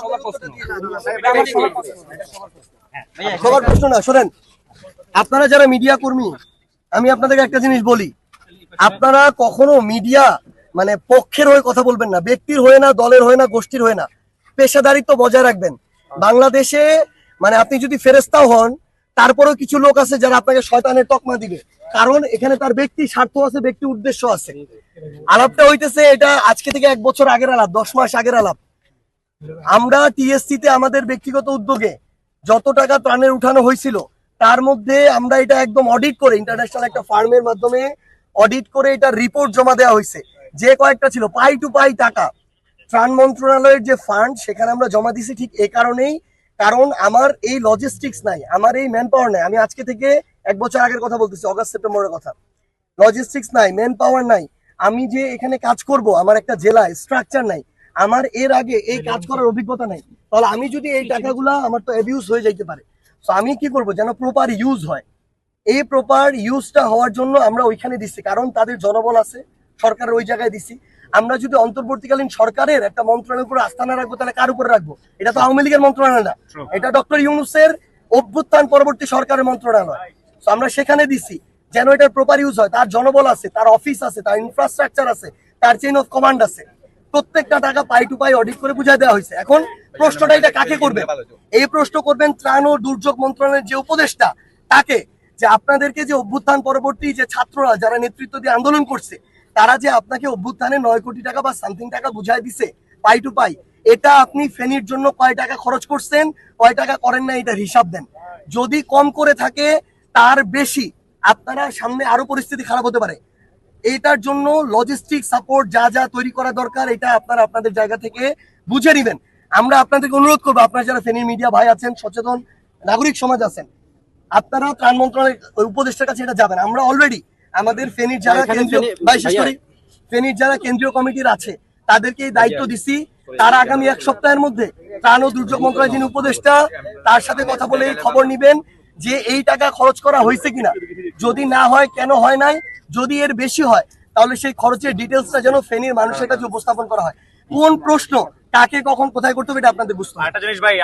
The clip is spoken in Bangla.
সবার প্রশ্ন। সবার না শোনেন আপনারা যারা মিডিয়া কর্মী আমি আপনাদেরকে একটা জিনিস বলি। আপনারা কখনো মিডিয়া মানে পক্ষের হয়ে কথা বলবেন না ব্যক্তির হয়ে না দলের হয়ে না গোষ্ঠীর হয়ে না। পেশাদারিত্ব বজায় রাখবেন। বাংলাদেশে মানে আপনি যদি ফেরেস্তাও হন তারপরেও কিছু লোক আছে যারা আপনাকে শয়তানের তকমা দিবে। কারণ এখানে তার ব্যক্তি স্বার্থ আছে ব্যক্তি উদ্দেশ্য আছে। আলাপটা হইতেছে এটা আজকে থেকে এক বছর আগের আলাপ দশ মাস আগের আলাপ। আমরা টিএসসি তে আমাদের ব্যক্তিগত উদ্যোগে যত টাকা ত্রাণের উঠানো হয়েছিল, তার মধ্যে আমরা এটা একদম অডিট করে ইন্টারন্যাশনাল একটা ফার্মের মাধ্যমে অডিট করে এটা রিপোর্ট জমা দেওয়া হয়েছে। যে কয়েকটা ছিল, পাই টু পাই টাকা। ত্রাণ মন্ত্রণালয়ের যে ফান্ড সেখানে আমরা জমা দিছি ঠিক এই কারণেই। কারণ আমার এই লজিস্টিক্স নাই, আমার এই ম্যান পাওয়ার নাই। আমি আজকে থেকে এক বছর আগের কথা বলতেছি অগস্ট সেপ্টেম্বরের কথা। লজিস্টিক্স নাই ম্যান পাওয়ার নাই। আমি যে এখানে কাজ করব, আমার একটা জেলায় স্ট্রাকচার নাই। আমার এর আগে এই কাজ করার অভিজ্ঞতা নাই। তাহলে আমি যদি এই টাকাগুলা আমার তো অ্যাবিউজ হয়ে যাইতে পারে। তো আমি কি করব? যেন প্রপার ইউজ হয়। এই প্রপার ইউজটা হওয়ার জন্য আমরা ওইখানে দিচ্ছি। কারণ তাদের জনবল আছে সরকারের ওই জায়গায় দিছি আমরা যদি অন্তর্বর্তীকালীন সরকারের একটা মন্ত্রণালয়ের উপর আস্থা না রাখব তাহলে কার উপরে রাখব? এটা তো আওয়ামী লীগের মন্ত্রণালয় না। এটা ডক্টর ইউনুসের অভ্যুত্থান পরবর্তী সরকারের মন্ত্রণালয়। তো আমরা সেখানে দিছি যেন এটার প্রপার ইউজ হয়। তার জনবল আছে তার অফিস আছে তার ইনফ্রাস্ট্রাকচার আছে তার চেইন অফ কমান্ড আছে। প্রত্যেকটা টাকা পাই টু পাই অডিট করে বুঝাই দেওয়া হয়েছে। এখন প্রশ্নটা এটা কাকে করবে? এই প্রশ্ন করবেন ত্রাণ ও দুর্যোগ মন্ত্রণালয়ের যে উপদেষ্টা, তাকে যে আপনাদেরকে যে অভ্যুত্থান পরবর্তী যে ছাত্ররা যারা নেতৃত্ব দিয়ে আন্দোলন করছে, তারা যে আপনাকে অভ্যুত্থানে নয় কোটি টাকা বা সামথিং টাকা বুঝাই দিছে, পাই টু পাই, এটা আপনি ফেনির জন্য কয় টাকা খরচ করছেন, কয় টাকা করেন না, এটার হিসাব দেন। যদি কম করে থাকে, তার বেশি আপনারা সামনে আরও পরিস্থিতি খারাপ হতে পারে। এটার জন্য লজিস্টিক সাপোর্ট যা যা তৈরি করা দরকার এটা আপনারা আপনাদের জায়গা থেকে বুঝে নেবেন। আমরা আপনাদেরকে অনুরোধ করব আপনারা যারা ফেনীর মিডিয়া ভাই আছেন সচেতন নাগরিক সমাজ আছেন আপনারা ত্রাণ মন্ত্রণালয়ের উপদেষ্টার কাছে এটা যাবেন। আমরা অলরেডি আমাদের ফেনীর যারা কেন্দ্রীয়। করি। ফেনীর যারা কেন্দ্রীয় কমিটির আছে তাদেরকে এই দায়িত্ব দিছি। তারা আগামী এক সপ্তাহের মধ্যে ত্রাণ ও দুর্যোগ মন্ত্রণালয়ের যিনি উপদেষ্টা তার সাথে কথা বলে এই খবর নিবেন যে এই টাকা খরচ করা হয়েছে কিনা। যদি না হয় কেন হয় নাই? যদি এর বেশি হয়, তাহলে সেই খরচের ডিটেলসটা যেন ফেনীর মানুষের কাছে উপস্থাপন করা হয়। কোন প্রশ্ন, কাকে কখন, কোথায় করতে হবে, এটা আপনাদের বুঝতে হবে। একটা জিনিস ভাই